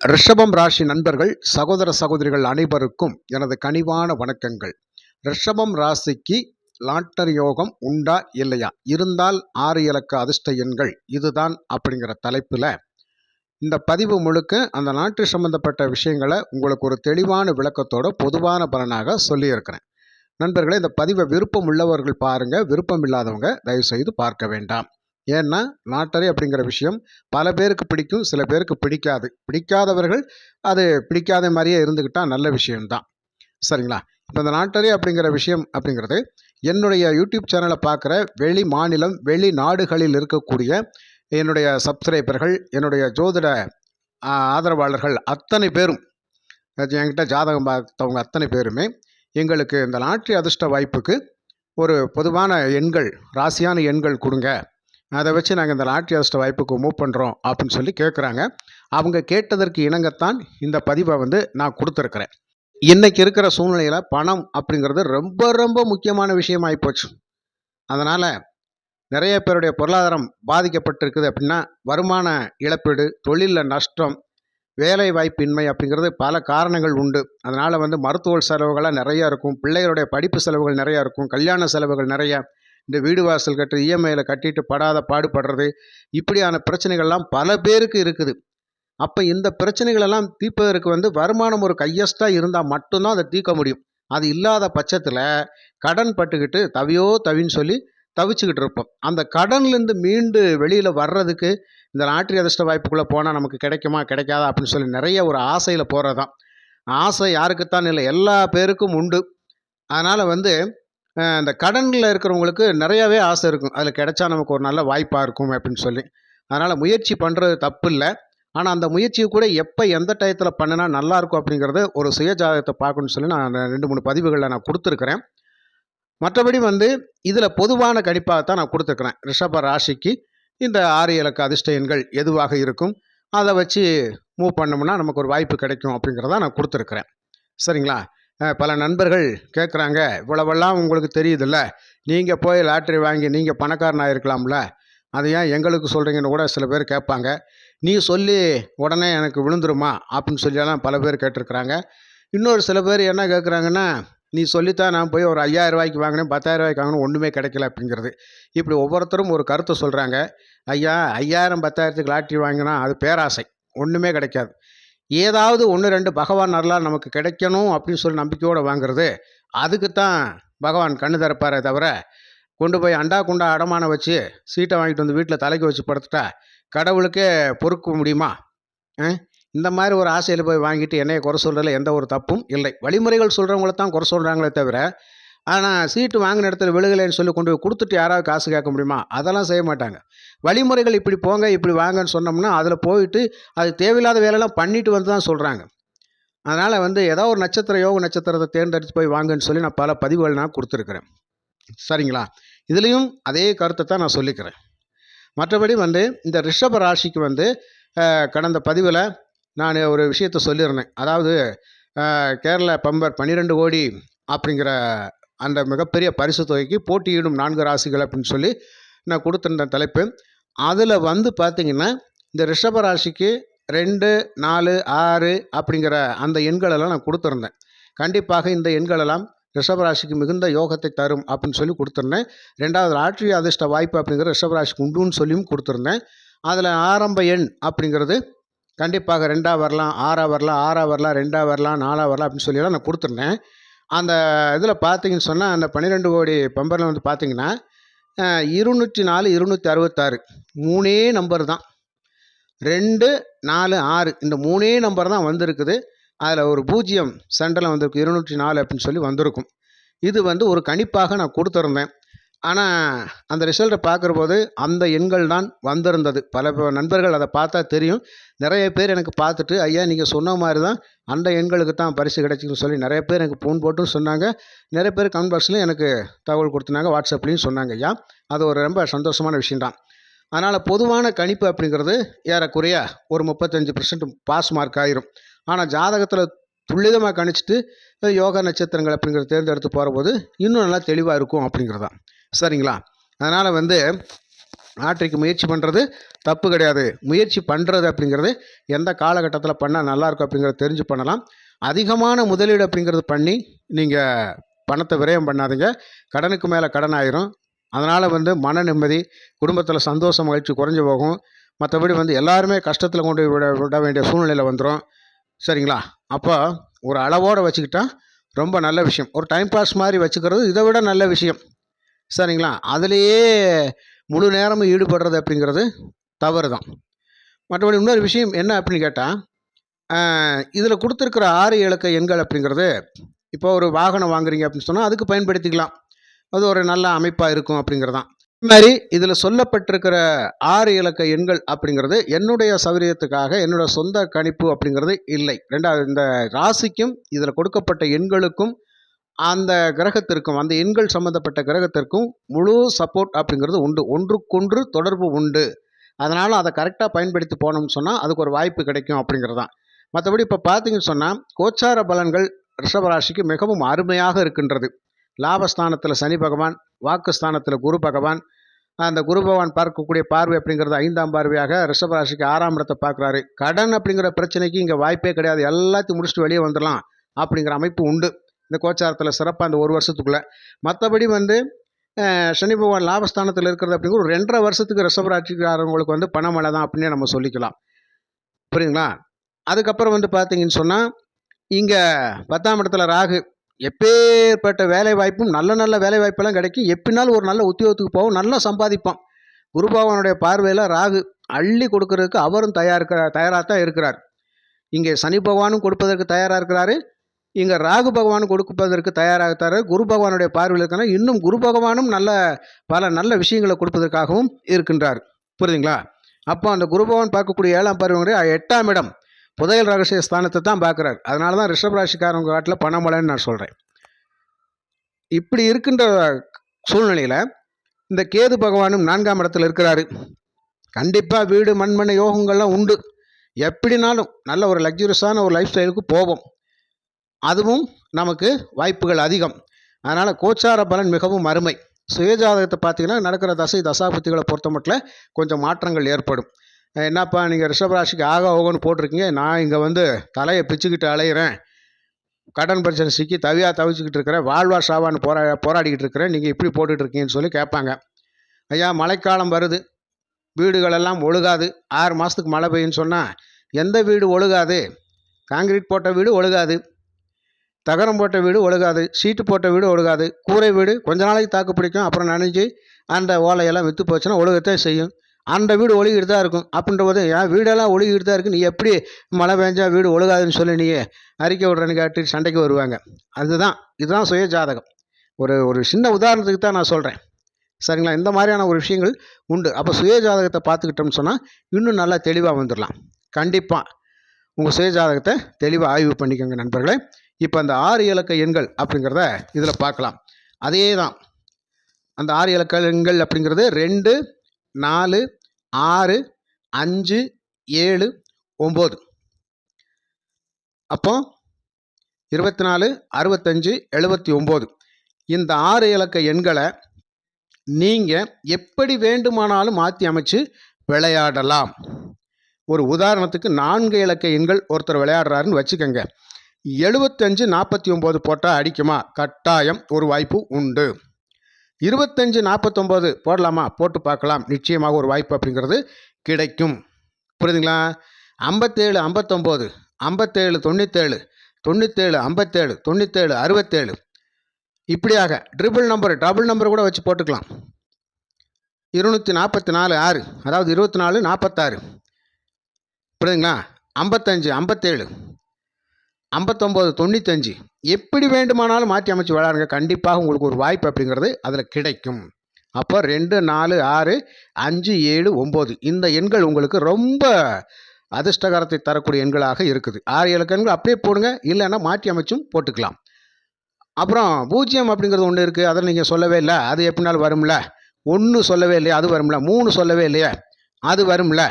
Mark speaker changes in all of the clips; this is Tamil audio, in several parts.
Speaker 1: ரிஷபம் ராசி நண்பர்கள் சகோதர சகோதரிகள் அனைவருக்கும் எனது கனிவான வணக்கங்கள். ரிஷபம் ராசிக்கு லாட்டரி யோகம் உண்டா இல்லையா? இருந்தால் ஆறு இலக்க அதிர்ஷ்ட எண்கள் இதுதான் அப்படிங்கிற தலைப்பில் இந்த பதிவு முழுக்க அந்த நாட்டு சம்பந்தப்பட்ட விஷயங்களை உங்களுக்கு ஒரு தெளிவான விளக்கத்தோட பொதுவான பலனாக சொல்லியிருக்கிறேன். நண்பர்களே இந்த பதிவை விருப்பம் உள்ளவர்கள் பாருங்கள் விருப்பம் இல்லாதவங்க தயவுசெய்து பார்க்க வேண்டாம். ஏன்னா லாட்டரி அப்படிங்கிற விஷயம் பல பேருக்கு பிடிக்கும் சில பேருக்கு பிடிக்காது. பிடிக்காதவர்கள் அது பிடிக்காத மாதிரியே இருந்துக்கிட்டால் நல்ல விஷயம்தான். சரிங்களா? இப்போ இந்த லாட்டரி அப்படிங்கிற விஷயம் அப்படிங்கிறது என்னுடைய யூடியூப் சேனலை பார்க்குற வெளி மாநிலம் வெளி நாடுகளில் இருக்கக்கூடிய என்னுடைய சப்ஸ்கிரைபர்கள் என்னுடைய ஜோதிட ஆதரவாளர்கள் அத்தனை பேரும் என்கிட்ட ஜாதகம் பார்த்தவங்க அத்தனை பேருமே எங்களுக்கு இந்த லாட்ரி அதிர்ஷ்ட வாய்ப்புக்கு ஒரு பொதுவான எண்கள் ராசியான எண்கள் கொடுங்க. அதை வச்சு நாங்கள் இந்த லாட்ரி அதிர்ஷ்ட வாய்ப்புக்கு மூவ் பண்ணுறோம் அப்படின்னு சொல்லி கேட்குறாங்க அவங்க கேட்டதற்கு இணங்கத்தான் இந்த பதிவை வந்து நான் கொடுத்துருக்குறேன். இன்றைக்கி இருக்கிற சூழ்நிலையில் பணம் அப்படிங்கிறது ரொம்ப ரொம்ப முக்கியமான விஷயமாகி போச்சு. அதனால் நிறைய பேருடைய பொருளாதாரம் பாதிக்கப்பட்டிருக்குது அப்படின்னா வருமான இழப்பீடு தொழிலில் நஷ்டம் வேலை வாய்ப்பின்மை அப்படிங்கிறது பல காரணங்கள் உண்டு. அதனால் வந்து மருத்துவ செலவுகளாக நிறையா இருக்கும். பிள்ளைகளுடைய படிப்பு செலவுகள் நிறையா இருக்கும். கல்யாண செலவுகள் நிறையா. இந்த வீடு வாசல் கட்டு இஎம்ஐயில் கட்டிட்டு படாத பாடுபடுறது இப்படியான பிரச்சனைகள்லாம் பல பேருக்கு இருக்குது. அப்போ இந்த பிரச்சனைகளெல்லாம் தீர்ப்பதற்கு வந்து வருமானம் ஒரு கையஸ்டாக இருந்தால் மட்டும்தான் அதை தீர்க்க முடியும். அது இல்லாத பட்சத்தில் கடன் பட்டுக்கிட்டு தவியோ தவின்னு சொல்லி தவிச்சுக்கிட்டு இருப்போம். அந்த கடன்லேருந்து மீண்டு வெளியில் வர்றதுக்கு இந்த லாட்ரி அதிர்ஷ்ட வாய்ப்புக்குள்ளே போனால் நமக்கு கிடைக்குமா கிடைக்காதா அப்படின்னு சொல்லி நிறைய ஒரு ஆசையில் போகிறது தான் ஆசை யாருக்குத்தான் இல்லை எல்லா பேருக்கும் உண்டு. அதனால் வந்து இந்த கடனில் இருக்கிறவங்களுக்கு நிறையாவே ஆசை இருக்கும். அதில் கிடைச்சா நமக்கு ஒரு நல்ல வாய்ப்பாக இருக்கும் அப்படின்னு சொல்லி. அதனால் முயற்சி பண்ணுறது தப்பு இல்லை. ஆனால் அந்த முயற்சியை கூட எப்போ எந்த டயத்தில் பண்ணினா நல்லாயிருக்கும் அப்படிங்கிறது ஒரு சுயஜாதகத்தை பார்க்கணும்னு சொல்லி நான் ரெண்டு மூணு பதிவுகளில் நான் கொடுத்துருக்குறேன். மற்றபடி வந்து இதில் பொதுவான கணிப்பாக தான் நான் கொடுத்துருக்குறேன். ரிஷப ராசிக்கு இந்த ஆறு இலக்க அதிர்ஷ்ட எண்கள் எதுவாக இருக்கும்? அதை வச்சு மூவ் பண்ணோம்னா நமக்கு ஒரு வாய்ப்பு கிடைக்கும் அப்படிங்கிறத நான் கொடுத்துருக்குறேன். சரிங்களா? பல நண்பர்கள் கேட்குறாங்க இவ்வளவெல்லாம் உங்களுக்கு தெரியுதுல்ல. நீங்கள் போய் லாட்ரி வாங்கி நீங்கள் பணக்காரன் இருக்கலாம்ல. அதை ஏன் எங்களுக்கு சொல்கிறீங்கன்னு கூட சில பேர் கேட்பாங்க. நீ சொல்லி உடனே எனக்கு விழுந்துருமா? அப்படின்னு சொல்லியெல்லாம் பல பேர் கேட்டிருக்கிறாங்க. இன்னொரு சில பேர் என்ன கேட்குறாங்கன்னா நீ சொல்லித்தான் நான் போய் ஒரு ஐயாயிரம் ரூபாய்க்கு வாங்கினேன் பத்தாயிரம் ரூபாய்க்கு வாங்கினேன் ஒன்றுமே கிடைக்கல அப்படிங்கிறது. இப்படி ஒவ்வொருத்தரும் ஒரு கருத்தை சொல்கிறாங்க ஐயா ஐயாயிரம் பத்தாயிரத்துக்கு லாட்ரி வாங்கினா அது பேராசை. ஒன்றுமே கிடைக்காது. ஏதாவது ஒன்று ரெண்டு பகவான் அருளால் நமக்கு கிடைக்கணும் அப்படின்னு சொல்லி நம்பிக்கையோடு வாங்குறது அதுக்கு தான் பகவான் கண்ணு திறப்பாரே தவிர கொண்டு போய் அண்டா குண்டா அடமானம் வச்சு சீட்டை வாங்கிட்டு வந்து வீட்டில் தலைக்கு வச்சு படுத்துட்டா கடவுளுக்கே பொறுக்க முடியுமா? இந்த மாதிரி ஒரு ஆசையில் போய் வாங்கிட்டு என்னைய குறை சொல்கிறதுல எந்த ஒரு தப்பும் இல்லை. வழிமுறைகள் சொல்கிறவங்கள தான் குறை சொல்கிறாங்களே தவிர ஆனால் சீட்டு வாங்கின இடத்துல விழுகலைன்னு சொல்லி கொண்டு போய் கொடுத்துட்டு யாராவது காசு கேட்க முடியுமா? அதெல்லாம் செய்ய மாட்டாங்க. வழிமுறைகள் இப்படி போங்க இப்படி வாங்கன்னு சொன்னோம்னா அதில் போயிட்டு அது தேவையில்லாத வேலையெல்லாம் பண்ணிட்டு வந்து தான் சொல்கிறாங்க அதனால் வந்து ஏதோ ஒரு நட்சத்திர யோக நட்சத்திரத்தை தேர்ந்தெடுத்து போய் வாங்கன்னு சொல்லி நான் பல பதிவுகள் நான் கொடுத்துருக்குறேன். சரிங்களா? இதுலேயும் அதே கருத்தை தான் நான் சொல்லிக்கிறேன். மற்றபடி வந்து இந்த ரிஷப ராசிக்கு வந்து கடந்த பதிவில் நான் ஒரு விஷயத்த சொல்லியிருந்தேன். அதாவது கேரள பம்பர் பன்னிரெண்டு கோடி அப்படிங்கிற அந்த மிகப்பெரிய பரிசு தொகைக்கு போட்டியிடும் நான்கு ராசிகள் அப்படின்னு சொல்லி நான் கொடுத்துருந்தேன் தலைப்பு. அதில் வந்து பார்த்தீங்கன்னா இந்த ரிஷப ராசிக்கு ரெண்டு நாலு ஆறு அப்படிங்கிற அந்த எண்களெல்லாம் நான் கொடுத்துருந்தேன். கண்டிப்பாக இந்த எண்களெல்லாம் ரிஷபராசிக்கு மிகுந்த யோகத்தை தரும் அப்படின்னு சொல்லி கொடுத்துருந்தேன். ரெண்டாவது லாட்ரி அதிர்ஷ்ட வாய்ப்பு அப்படிங்கிற ரிஷபராசிக்கு உண்டுன்னு சொல்லியும் கொடுத்துருந்தேன். அதில் ஆரம்ப எண் அப்படிங்கிறது கண்டிப்பாக ரெண்டாக வரலாம் ஆறா வரலாம் ஆறாக வரலாம் ரெண்டாக வரலாம் நாலாக வரலாம் அப்படின்னு சொல்லியெல்லாம் நான் கொடுத்துருந்தேன். அந்த இதில் பார்த்தீங்கன்னு சொன்னால் அந்த பன்னிரெண்டு கோடி பம்பரில் வந்து பார்த்தீங்கன்னா இருநூற்றி நாலு இருநூற்றி அறுபத்தாறு. மூணே நம்பர் தான். ரெண்டு நாலு ஆறு. இந்த மூணே நம்பர் தான் வந்திருக்குது. அதில் ஒரு பூஜ்ஜியம் சென்டரில் வந்திருக்கு. இருநூற்றி நாலு அப்படின்னு சொல்லி வந்திருக்கும். இது வந்து ஒரு கணிப்பாக நான் கொடுத்துருந்தேன். ஆனால் அந்த ரிசல்ட்டை பார்க்குற போது அந்த எண்கள் தான் வந்திருந்தது. பல நண்பர்கள் அதை பார்த்தா தெரியும். நிறைய பேர் எனக்கு பார்த்துட்டு ஐயா நீங்கள் சொன்ன மாதிரி தான் அந்த எண்களுக்கு தான் பரிசு கிடைச்சின்னு சொல்லி நிறைய பேர் எனக்கு ஃபோன் போட்டும் சொன்னாங்க. நிறைய பேர் கமெண்ட் பாக்ஸ்லையும் எனக்கு தகவல் கொடுத்துனாங்க வாட்ஸ்அப்லேயும் சொன்னாங்க ஐயா அது ஒரு ரொம்ப சந்தோஷமான விஷயம்தான் அதனால் பொதுவான கணிப்பு அப்படிங்கிறது ஏறக்குறைய ஒரு முப்பத்தஞ்சு பர்சன்ட் பாஸ் மார்க் ஆயிரும். ஆனால் ஜாதகத்தில் துல்லிதமாக கணிச்சிட்டு யோகா நட்சத்திரங்கள் அப்படிங்கிறத தேர்ந்தெடுத்து போகிற போது இன்னும் நல்லா தெளிவாக இருக்கும் அப்படிங்கிறது தான் சரிங்களா? அதனால் வந்து லாட்ரிக்கு முயற்சி பண்ணுறது தப்பு கிடையாது. முயற்சி பண்ணுறது அப்படிங்கிறது எந்த காலகட்டத்தில் பண்ணால் நல்லாயிருக்கும் அப்படிங்கிறத தெரிஞ்சு பண்ணலாம். அதிகமான முதலீடு அப்படிங்கிறது பண்ணி நீங்கள் பணத்தை விரயம் பண்ணாதீங்க. கடனுக்கு மேலே கடன் ஆயிரும். அதனால் வந்து மன நிம்மதி குடும்பத்தில் சந்தோஷம் மகிழ்ச்சி குறைஞ்சி போகும். மற்றபடி வந்து எல்லாருமே கஷ்டத்தில் கொண்டு விட விட வேண்டிய சூழ்நிலையில் வந்துடும் சரிங்களா? அப்போ ஒரு அளவோடு வச்சுக்கிட்டா ரொம்ப நல்ல விஷயம். ஒரு டைம் பாஸ் மாதிரி வச்சுக்கிறது இதை விட நல்ல விஷயம். சரிங்களா? அதுலேயே முழு நேரமும் ஈடுபடுறது அப்படிங்கிறது தவறு தான் மற்றபடி இன்னொரு விஷயம் என்ன அப்படின்னு கேட்டால் இதில் கொடுத்துருக்குற ஆறு இலக்க எண்கள் அப்படிங்கிறது இப்போ ஒரு வாகனம் வாங்குறீங்க அப்படின்னு சொன்னால் அதுக்கு பயன்படுத்திக்கலாம். அது ஒரு நல்ல அமைப்பாக இருக்கும் அப்படிங்கிறது தான் இது மாதிரி இதில் சொல்லப்பட்டிருக்கிற ஆறு இலக்க எண்கள் அப்படிங்கிறது என்னுடைய சௌகரியத்துக்காக என்னோட சொந்த கணிப்பு அப்படிங்கிறது இல்லை. ரெண்டாவது இந்த ராசிக்கும் இதில் கொடுக்கப்பட்ட எண்களுக்கும் அந்த கிரகத்திற்கும் அந்த எண்கள் சம்மந்தப்பட்ட கிரகத்திற்கும் முழு சப்போர்ட் அப்படிங்கிறது உண்டு. ஒன்றுக்கொன்று தொடர்பு உண்டு. அதனால் அதை கரெக்டாக பயன்படுத்தி போனோம்னு சொன்னால் அதுக்கு ஒரு வாய்ப்பு கிடைக்கும் அப்படிங்கிறது தான் மற்றபடி இப்போ பார்த்தீங்கன்னு சொன்னால் கோச்சார பலன்கள் ரிஷபராசிக்கு மிகவும் அருமையாக இருக்கின்றது. லாபஸ்தானத்தில் சனி பகவான் வாக்குஸ்தானத்தில் குரு பகவான் அந்த குரு பகவான் பார்க்கக்கூடிய பார்வை அப்படிங்கிறது ஐந்தாம் பார்வையாக ரிஷபராசிக்கு ஆறாம் இடத்தை பார்க்குறாரு. கடன் அப்படிங்கிற பிரச்சனைக்கு இங்கே வாய்ப்பே கிடையாது. எல்லாத்தையும் முடிச்சுட்டு வெளியே வந்துடலாம் அப்படிங்கிற அமைப்பு உண்டு. இந்த கோச்சாரத்தில் சிறப்பாக அந்த ஒரு வருஷத்துக்குள்ளே. மற்றபடி வந்து சனி பகவான் லாபஸ்தானத்தில் இருக்கிறது அப்படிங்கிற ஒரு ரெண்டரை வருஷத்துக்கு ரிஷபராசிக்காரங்களுக்கு வந்து பணமழை தான் அப்படின்னே நம்ம சொல்லிக்கலாம். புரியுங்களா அதுக்கப்புறம் வந்து பார்த்தீங்கன்னு சொன்னால் இங்கே பத்தாம் இடத்துல ராகு எப்பேற்பட்ட வேலை வாய்ப்பும் நல்ல நல்ல வேலை வாய்ப்பெல்லாம் கிடைக்கும். எப்பினாலும் ஒரு நல்ல உத்தியோகத்துக்கு போகும் நல்லா சம்பாதிப்பான். குரு பகவானுடைய பார்வையில் ராகு அள்ளி கொடுக்கறதுக்கு அவரும் தயார் தயாராக தான் இருக்கிறார். இங்கே சனி பகவானும் கொடுப்பதற்கு தயாராக இருக்கிறாரு. இங்கே ராகு பகவானும் கொடுப்பதற்கு தயாராகத்தார். குரு பகவானுடைய பார்வையில் இருக்கனா இன்னும் குரு பகவானும் நல்ல பல நல்ல விஷயங்களை கொடுப்பதற்காகவும் இருக்கின்றார். புரியுதுங்களா? அப்போ அந்த குரு பகவான் பார்க்கக்கூடிய ஏழாம் பார்வை எட்டாம் இடம். புதையல் ரகசிய ஸ்தானத்தை தான் பார்க்குறாரு. அதனால தான் ரிஷபராசிக்காரங்க காட்டில் பணமலைன்னு நான் சொல்கிறேன் இப்படி இருக்கின்ற சூழ்நிலையில் இந்த கேது பகவானும் நான்காம் இடத்துல இருக்கிறாரு. கண்டிப்பாக வீடு மண்மனை யோகங்கள்லாம் உண்டு. எப்படினாலும் நல்ல ஒரு லக்ஸுரியஸான ஒரு லைஃப் ஸ்டைலுக்கு போவோம். அதுவும் நமக்கு வாய்ப்புகள் அதிகம். அதனால் கோச்சார பலன் மிகவும் அருமை. சுயஜாதகத்தை பார்த்தீங்கன்னா நடக்கிற தசை தசாபுத்திகளை பொறுத்த மட்டும் கொஞ்சம் மாற்றங்கள் ஏற்படும். என்னப்பா நீங்கள் ரிஷபராசிக்கு ஆக ஓகோன்னு போட்டிருக்கீங்க. நான் இங்கே வந்து தலையை பிச்சுக்கிட்டு அலையிறேன். கடன் பிரச்சனை சிக்கி தவியாக தவிச்சுக்கிட்டு இருக்கிறேன். வாழ்வா சாவான்னு போரா போராடிக்கிட்டு இருக்கிறேன். நீங்கள் இப்படி போட்டுட்ருக்கீங்கன்னு சொல்லி கேட்பாங்க. ஐயா மழைக்காலம் வருது. வீடுகளெல்லாம் ஒழுகாது. ஆறு மாதத்துக்கு மழை பெய்யுன்னு சொன்னால் எந்த வீடு ஒழுகாது? காங்கிரீட் போட்ட வீடு ஒழுகாது. தகரம் போட்ட வீடு ஒழுகாது சீட்டு போட்ட வீடு ஒழுகாது கூரை வீடு கொஞ்ச நாளைக்கு தாக்கு பிடிக்கும் அப்புறம் நனைஞ்சு அந்த ஓலையெல்லாம் விற்று போச்சுன்னா ஒழுகத்தான் செய்யும். அந்த வீடு ஒழுகிட்டு தான் இருக்கும். அப்படின்ற போது என் வீடெல்லாம் ஒழுகிட்டு தான் இருக்குது நீ எப்படி மழை பெஞ்சா வீடு ஒழுகாதுன்னு சொல்லி நீ அறிக்கை விடுறேன்னு கேட்டு சண்டைக்கு வருவாங்க. அதுதான் இதுதான் சுய ஜாதகம். ஒரு ஒரு சின்ன உதாரணத்துக்கு தான் நான் சொல்கிறேன் சரிங்களா? இந்த மாதிரியான ஒரு விஷயங்கள் உண்டு. அப்போ சுய ஜாதகத்தை பார்த்துக்கிட்டோம்னு சொன்னால் இன்னும் நல்லா தெளிவாக வந்துடலாம் கண்டிப்பாக உங்கள் சுயஜாதகத்தை தெளிவாக ஆய்வு பண்ணிக்கோங்க நண்பர்களே. இப்போ அந்த ஆறு இலக்க எண்கள் அப்படிங்கிறத இதில் பார்க்கலாம். அதே தான். அந்த ஆறு இலக்க எண்கள் அப்படிங்கிறது ரெண்டு நாலு ஆறு அஞ்சு ஏழு ஒம்பது. அப்போ இருபத்தி நாலு அறுபத்தஞ்சு எழுபத்தி ஒம்பது. இந்த ஆறு இலக்க எண்களை நீங்கள் எப்படி வேண்டுமானாலும் மாற்றி அமைச்சு விளையாடலாம். ஒரு உதாரணத்துக்கு நான்கு இலக்க எண்கள் ஒருத்தர் விளையாடுறாருன்னு வச்சுக்கோங்க. எழுபத்தஞ்சு நாற்பத்தி ஒம்பது போட்டால் அடிக்குமா? கட்டாயம் ஒரு வாய்ப்பு உண்டு. இருபத்தஞ்சு நாற்பத்தொம்போது போடலாமா? போட்டு பார்க்கலாம். நிச்சயமாக ஒரு வாய்ப்பு அப்படிங்கிறது கிடைக்கும். புரியுதுங்களா? ஐம்பத்தேழு ஐம்பத்தொம்போது ஐம்பத்தேழு தொண்ணூத்தேழு தொண்ணூத்தேழு ஐம்பத்தேழு தொண்ணூற்றேழு அறுபத்தேழு. இப்படியாக ட்ரிபிள் நம்பர் டபுள் நம்பர் கூட வச்சு போட்டுக்கலாம். இருநூற்றி நாற்பத்தி நாலு ஆறு அதாவது இருபத்தி நாலு நாற்பத்தாறு புரியுதுங்களா? ஐம்பத்தஞ்சு ஐம்பத்தேழு ஐம்பத்தொம்போது தொண்ணூத்தஞ்சு. எப்படி வேண்டுமானாலும் மாற்றி அமைச்சு விளாடுங்க கண்டிப்பாக உங்களுக்கு ஒரு வாய்ப்பு அப்படிங்கிறது அதில் கிடைக்கும். அப்போ ரெண்டு நாலு ஆறு அஞ்சு ஏழு ஒம்பது. இந்த எண்கள் உங்களுக்கு ரொம்ப அதிர்ஷ்டகரத்தை தரக்கூடிய எண்களாக இருக்குது. ஆறு ஏழு எண்கள் அப்படியே போடுங்க. இல்லைன்னா மாற்றி அமைச்சும் போட்டுக்கலாம். அப்புறம் பூஜ்ஜியம் அப்படிங்கிறது ஒன்று இருக்குது அதை நீங்கள் சொல்லவே இல்லை. அது எப்படினாலும் வரும்ல? ஒன்று சொல்லவே இல்லையா? அது வரும்ல. மூணு சொல்லவே இல்லையா? அது வரும்ல?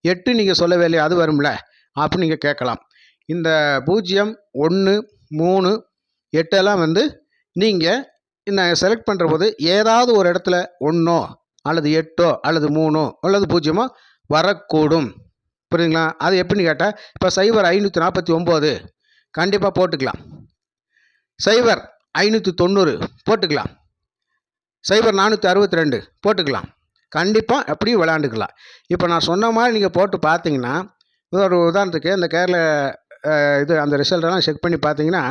Speaker 1: எட்டு நீங்கள் சொல்லவே இல்லையா அது வரும்ல? அப்படின்னு நீங்கள் கேட்கலாம். இந்த பூஜ்ஜியம் ஒன்று மூணு எட்டெல்லாம் வந்து நீங்கள் நான் செலக்ட் பண்ணுற போது ஏதாவது ஒரு இடத்துல ஒன்றோ அல்லது எட்டோ அல்லது மூணோ அல்லது பூஜ்ஜியமோ வரக்கூடும். புரியுதுங்களா? அது எப்படின்னு கேட்டால் இப்போ சைபர் ஐநூற்றி நாற்பத்தி ஒம்பது கண்டிப்பாக போட்டுக்கலாம். சைபர் ஐநூற்றி தொண்ணூறு போட்டுக்கலாம். சைபர் நானூற்றி அறுபத்தி ரெண்டு போட்டுக்கலாம். கண்டிப்பாக அப்படியும் விளையாண்டுக்கலாம். இப்போ நான் சொன்ன மாதிரி நீங்கள் போட்டு பார்த்தீங்கன்னா ஒரு உதாரணத்துக்கு இந்த கேரளா இது அந்த ரிசல்ட்டெல்லாம் செக் பண்ணி பார்த்தீங்கன்னா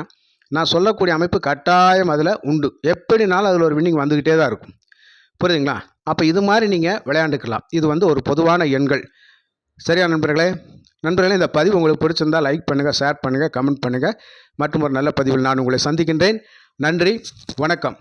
Speaker 1: நான் சொல்லக்கூடிய அமைப்பு கட்டாயம் அதில் உண்டு. எப்படினாலும் அதில் ஒரு வின்னிங் வந்துக்கிட்டே தான் இருக்கும். புரியுதுங்களா? அப்போ இது மாதிரி நீங்கள் விளையாண்டுக்கலாம். இது வந்து ஒரு பொதுவான எண்கள். சரியா நண்பர்களே? நண்பர்களே இந்த பதிவு உங்களுக்கு பிடிச்சிருந்தால் லைக் பண்ணுங்கள் ஷேர் பண்ணுங்கள் கமெண்ட் பண்ணுங்கள் மற்றும் ஒரு நல்ல பதிவில் நான் உங்களை சந்திக்கின்றேன். நன்றி வணக்கம்.